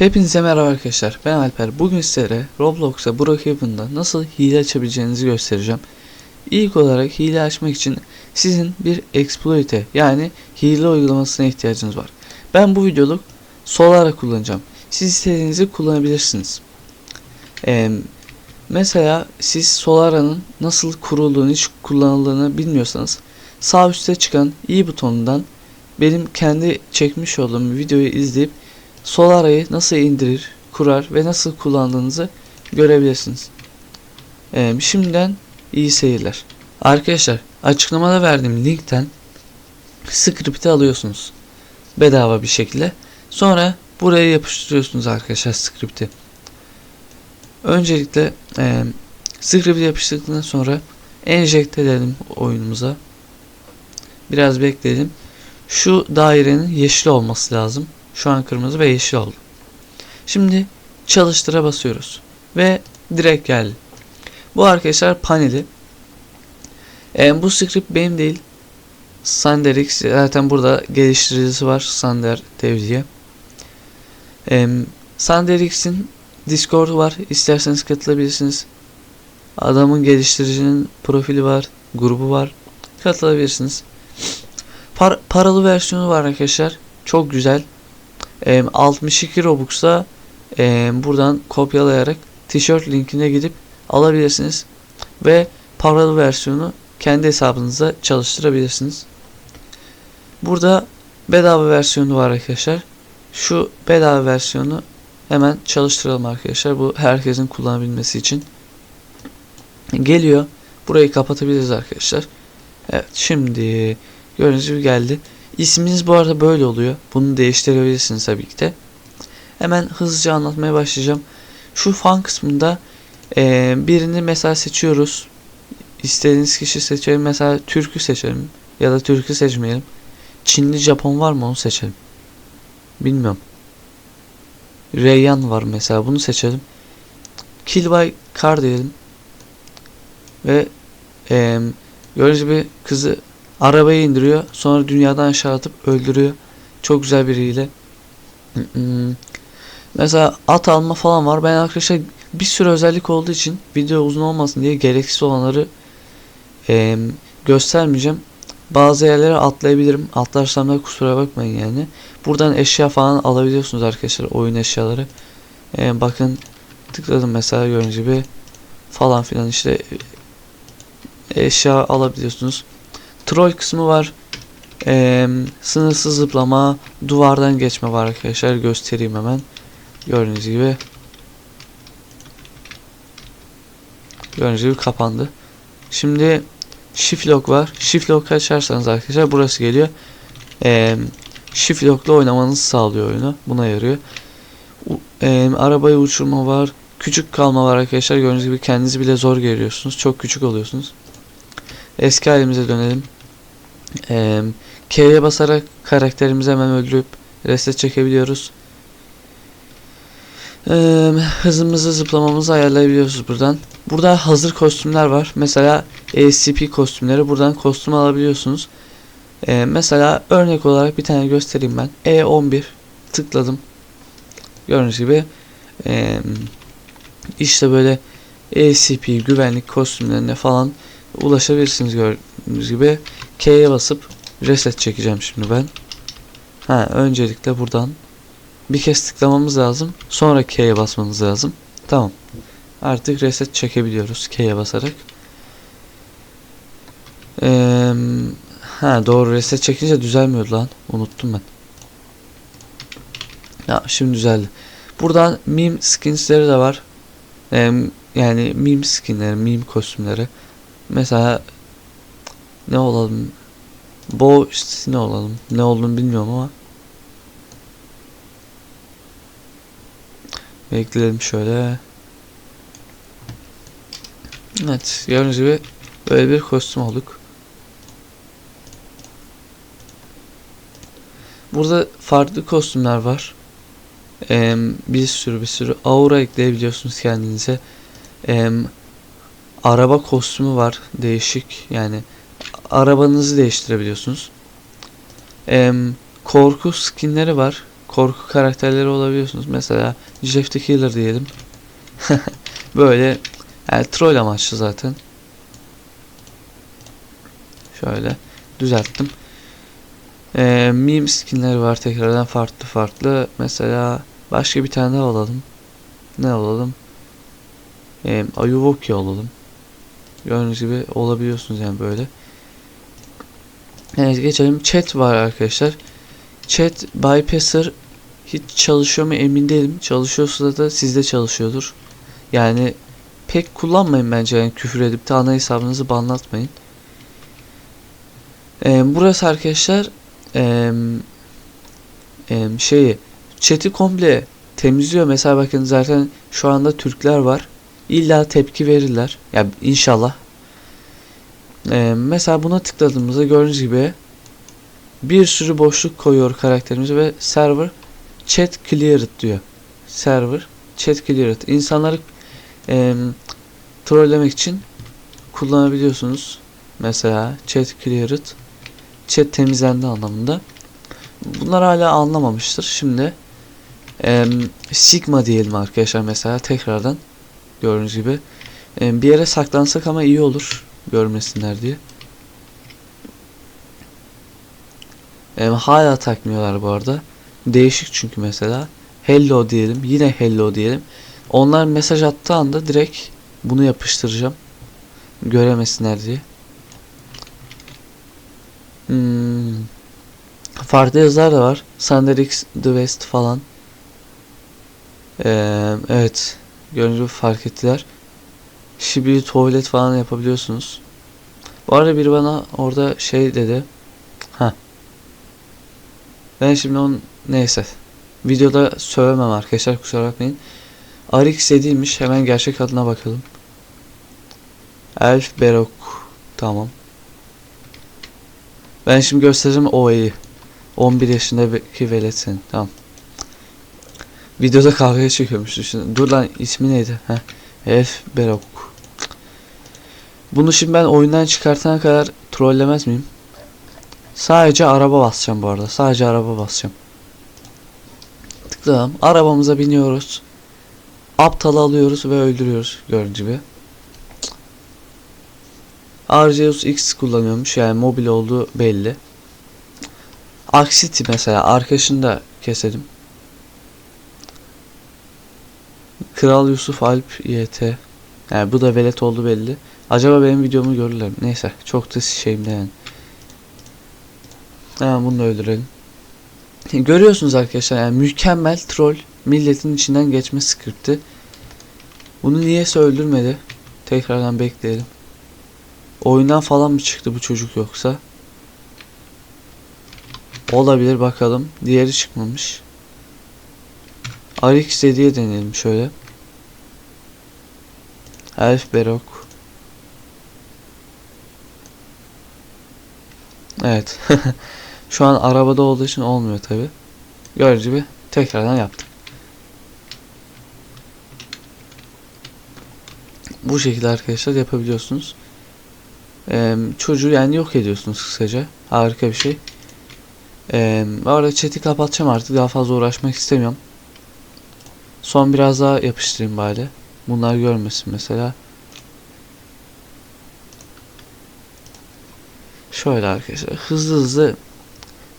Hepinize merhaba arkadaşlar. Ben Alper. Bugün sizlere Roblox'a Brookhaven'da nasıl hile açabileceğinizi göstereceğim. İlk olarak hile açmak için sizin bir exploit'e yani hile uygulamasına ihtiyacınız var. Ben bu videoluk Solara kullanacağım. Siz istediğinizi kullanabilirsiniz. Ee, mesela siz Solara'nın nasıl kurulduğunu hiç kullanıldığını bilmiyorsanız sağ üstte çıkan i butonundan benim kendi çekmiş olduğum videoyu izleyip Solara'yı nasıl indirir, kurar ve nasıl kullandığınızı görebilirsiniz. Ee, şimdiden iyi seyirler. Arkadaşlar açıklamada verdiğim linkten script'i alıyorsunuz. Bedava bir şekilde. Sonra buraya yapıştırıyorsunuz arkadaşlar script'i. Öncelikle e, script'i yapıştırdıktan sonra enjekte edelim oyunumuza. Biraz bekleyelim. Şu dairenin yeşil olması lazım. Şu an kırmızı ve yeşil oldu. Şimdi çalıştıra basıyoruz. Ve direkt geldi. Bu arkadaşlar paneli. E, bu script benim değil. Sanderix zaten burada geliştiricisi var. Sander Dev diye. E, Sanderix'in Discord'u var. İsterseniz katılabilirsiniz. Adamın geliştiricinin profili var. Grubu var. Katılabilirsiniz. Par paralı versiyonu var arkadaşlar. Çok güzel. E, 62 Robux'a e, buradan kopyalayarak tişört linkine gidip alabilirsiniz. Ve paralı versiyonu kendi hesabınıza çalıştırabilirsiniz. Burada bedava versiyonu var arkadaşlar. Şu bedava versiyonu hemen çalıştıralım arkadaşlar. Bu herkesin kullanabilmesi için. Geliyor. Burayı kapatabiliriz arkadaşlar. Evet şimdi gördüğünüz gibi geldi. İsminiz bu arada böyle oluyor. Bunu değiştirebilirsiniz tabii ki de. Hemen hızlıca anlatmaya başlayacağım. Şu fan kısmında e, birini mesela seçiyoruz. İstediğiniz kişi seçelim. Mesela Türk'ü seçelim. Ya da Türk'ü seçmeyelim. Çinli Japon var mı onu seçelim. Bilmiyorum. Reyyan var mesela bunu seçelim. Kill by car diyelim. Ve e, gördüğünüz gibi kızı Arabayı indiriyor. Sonra dünyadan aşağı atıp öldürüyor. Çok güzel biriyle. Mesela at alma falan var. Ben arkadaşlar bir sürü özellik olduğu için video uzun olmasın diye gereksiz olanları e, göstermeyeceğim. Bazı yerlere atlayabilirim. Atlarsam da kusura bakmayın yani. Buradan eşya falan alabiliyorsunuz arkadaşlar. Oyun eşyaları. E, bakın tıkladım mesela gördüğünüz gibi falan filan işte eşya alabiliyorsunuz. Troll kısmı var. Ee, sınırsız zıplama, duvardan geçme var arkadaşlar. Göstereyim hemen. Gördüğünüz gibi. Gördüğünüz gibi kapandı. Şimdi shift lock var. Shift lock açarsanız arkadaşlar burası geliyor. Ee, shift lock'la oynamanızı sağlıyor oyunu. Buna yarıyor. U e, arabayı uçurma var. Küçük kalma var arkadaşlar. Gördüğünüz gibi kendinizi bile zor görüyorsunuz. Çok küçük oluyorsunuz. Eski halimize dönelim. Ee, K'ye basarak karakterimizi hemen öldürüp reset çekebiliyoruz. Ee, hızımızı zıplamamızı ayarlayabiliyoruz buradan. Burada hazır kostümler var. Mesela ACP kostümleri buradan kostüm alabiliyorsunuz. Ee, mesela örnek olarak bir tane göstereyim ben. E11 tıkladım. Gördüğünüz gibi e, işte böyle ACP güvenlik kostümlerine falan ulaşabilirsiniz gördüğünüz gibi. K'ye basıp reset çekeceğim şimdi ben. Ha öncelikle buradan bir kez tıklamamız lazım. Sonra K'ye basmamız lazım. Tamam. Artık reset çekebiliyoruz K'ye basarak. Ee, ha doğru reset çekince düzelmiyor lan. Unuttum ben. Ya şimdi düzeldi. Buradan meme skinsleri de var. Ee, yani meme skinleri, meme kostümleri. Mesela ne olalım? Bo ne olalım? Ne olduğunu bilmiyorum ama. Bekleyelim şöyle. Evet, gördüğünüz gibi böyle bir kostüm olduk. Burada farklı kostümler var. Ee, bir sürü bir sürü aura ekleyebiliyorsunuz kendinize. Ee, araba kostümü var değişik yani arabanızı değiştirebiliyorsunuz. Ee, korku skinleri var. korku karakterleri olabiliyorsunuz. Mesela Jeff the Killer diyelim. Böyle yani troll amaçlı zaten. Şöyle düzelttim. Ee, meme skinleri var tekrardan farklı farklı. Mesela başka bir tane daha alalım. Ne alalım? Ee, Ayuwoki alalım. Gördüğünüz gibi olabiliyorsunuz yani böyle. Evet geçelim. Chat var arkadaşlar. Chat bypasser hiç çalışıyor mu emin değilim. Çalışıyorsa da sizde çalışıyordur. Yani pek kullanmayın bence yani küfür edip de ana hesabınızı banlatmayın. Ee, burası arkadaşlar ee, ee, şeyi chat'i komple temizliyor. Mesela bakın zaten şu anda Türkler var. İlla tepki verirler. Ya yani inşallah. Ee, mesela buna tıkladığımızda gördüğünüz gibi bir sürü boşluk koyuyor karakterimiz ve server chat cleared diyor. Server chat cleared. İnsanları e, trollemek için kullanabiliyorsunuz. Mesela chat cleared chat temizlendi anlamında. Bunlar hala anlamamıştır. Şimdi e, Sigma diyelim arkadaşlar mesela tekrardan gördüğünüz gibi e, bir yere saklansak ama iyi olur görmesinler diye. E, hala takmıyorlar bu arada. Değişik çünkü mesela. Hello diyelim. Yine hello diyelim. Onlar mesaj attığı anda direkt bunu yapıştıracağım. Göremesinler diye. Hmm. Farklı yazılar da var. Sanderix The West falan. Ee, evet. Görünce fark ettiler. Şibiri tuvalet falan yapabiliyorsunuz. Bu arada biri bana orada şey dedi. Ha. Ben şimdi onun neyse. Videoda söylemem arkadaşlar kusura bakmayın. Arix dediymiş. Hemen gerçek adına bakalım. Elf Berok. Tamam. Ben şimdi göstereceğim OA'yı. 11 yaşındaki velet senin. Tamam. Videoda kavga çekiyormuş düşün. Dur lan ismi neydi? Heh. Elf Berok. Bunu şimdi ben oyundan çıkartana kadar trollemez miyim? Sadece araba basacağım bu arada. Sadece araba basacağım. Tıkladım. Arabamıza biniyoruz. Aptalı alıyoruz ve öldürüyoruz. Gördüğünüz gibi. Arceus X kullanıyormuş. Yani mobil olduğu belli. Axity mesela. Arkadaşını da keselim. Kral Yusuf Alp YT. Yani bu da velet oldu belli. Acaba benim videomu görürler mi? Neyse. Çok da şeyimde yani. Hemen bunu da öldürelim. Görüyorsunuz arkadaşlar yani mükemmel troll milletin içinden geçme skripti. Bunu niyeyse öldürmedi. Tekrardan bekleyelim. Oyundan falan mı çıktı bu çocuk yoksa? Olabilir bakalım. Diğeri çıkmamış. Arix diye deneyelim şöyle. Elf Berok. Evet. Şu an arabada olduğu için olmuyor tabi. Gördüğünüz gibi tekrardan yaptım. Bu şekilde arkadaşlar yapabiliyorsunuz. Ee, çocuğu yani yok ediyorsunuz kısaca. Harika bir şey. Ee, bu arada chat'i kapatacağım artık. Daha fazla uğraşmak istemiyorum. Son biraz daha yapıştırayım bari. Bunlar görmesin mesela. Şöyle arkadaşlar hızlı hızlı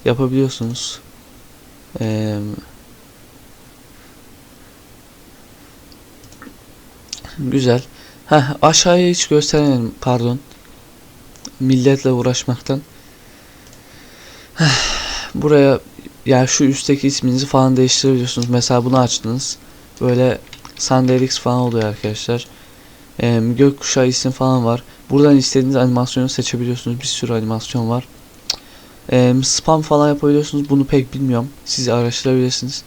yapabiliyorsunuz. Ee, güzel. Heh, aşağıya hiç gösteremedim pardon. Milletle uğraşmaktan. Heh, buraya yani şu üstteki isminizi falan değiştirebiliyorsunuz. Mesela bunu açtınız. Böyle Sandelix falan oluyor arkadaşlar. Ee, gökkuşağı isim falan var. Buradan istediğiniz animasyonu seçebiliyorsunuz. Bir sürü animasyon var. Ee, spam falan yapabiliyorsunuz. Bunu pek bilmiyorum. Siz araştırabilirsiniz.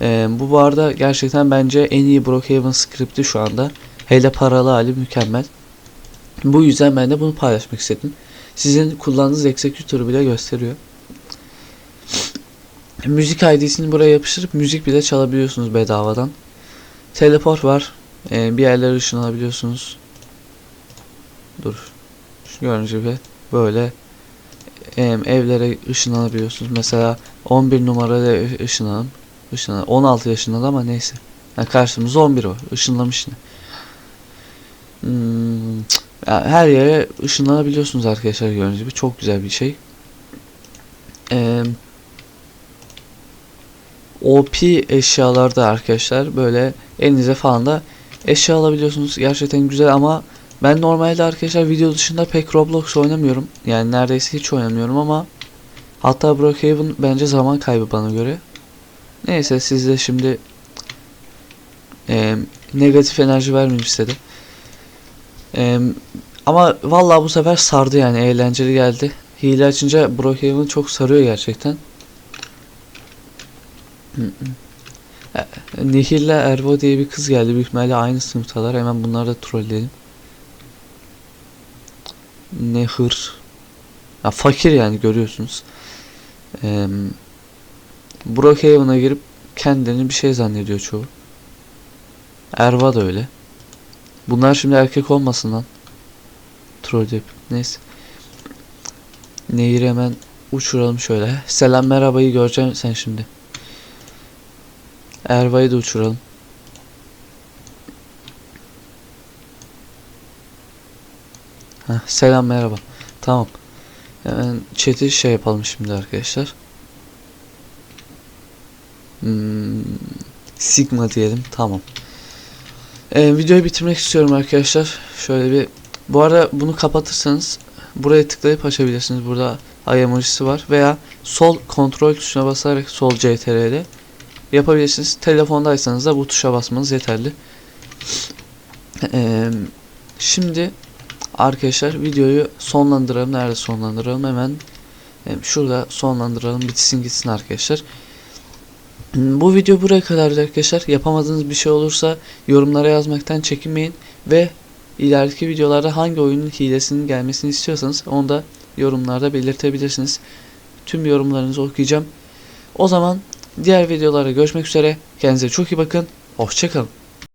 Ee, bu arada gerçekten bence en iyi Brookhaven script'i şu anda. Hele paralı hali mükemmel. Bu yüzden ben de bunu paylaşmak istedim. Sizin kullandığınız executor'ı bile gösteriyor. Müzik ID'sini buraya yapıştırıp müzik bile çalabiliyorsunuz bedavadan. Teleport var. Ee, bir yerlere ışınlanabiliyorsunuz. Dur. Gördüğünüz gibi böyle evlere ışınlanabiliyorsunuz. Mesela 11 numarada ışınlanım. Işınlan 16 yaşında da ama neyse. Yani karşımızda 11 var. Işınlamış yine. Hmm, ya her yere ışınlanabiliyorsunuz arkadaşlar gördüğünüz gibi. Çok güzel bir şey. Eee OP eşyalarda arkadaşlar böyle elinize falan da eşya alabiliyorsunuz. Gerçekten güzel ama ben normalde arkadaşlar video dışında pek Roblox oynamıyorum. Yani neredeyse hiç oynamıyorum ama hatta Brookhaven bence zaman kaybı bana göre. Neyse siz de şimdi e, negatif enerji vermeyeyim istedim. E, ama vallahi bu sefer sardı yani eğlenceli geldi. Hile açınca Brookhaven çok sarıyor gerçekten. E, Nihil'le Ervo diye bir kız geldi. Büyük ihtimalle aynı sınıftalar. Hemen bunları da trolleyelim. Nehir. Ya fakir yani görüyorsunuz. Ee, Brookhaven'a girip kendini bir şey zannediyor çoğu. Erva da öyle. Bunlar şimdi erkek olmasın lan. Troll yapıp. Neyse. Nehir'i hemen uçuralım şöyle. Selam merhabayı göreceğim sen şimdi. Erva'yı da uçuralım. Selam merhaba. Tamam. Hemen chat'i şey yapalım şimdi arkadaşlar. Hmm, Sigma diyelim. Tamam. Ee, videoyu bitirmek istiyorum arkadaşlar. Şöyle bir bu arada bunu kapatırsanız buraya tıklayıp açabilirsiniz. Burada ay emojisi var veya sol kontrol tuşuna basarak sol CTRL'de yapabilirsiniz. Telefondaysanız da bu tuşa basmanız yeterli. Ee, şimdi arkadaşlar videoyu sonlandıralım. Nerede sonlandıralım? Hemen şurada sonlandıralım. Bitsin gitsin arkadaşlar. Bu video buraya kadardı arkadaşlar. Yapamadığınız bir şey olursa yorumlara yazmaktan çekinmeyin ve ileriki videolarda hangi oyunun hilesinin gelmesini istiyorsanız onu da yorumlarda belirtebilirsiniz. Tüm yorumlarınızı okuyacağım. O zaman diğer videolarda görüşmek üzere. Kendinize çok iyi bakın. Hoşçakalın.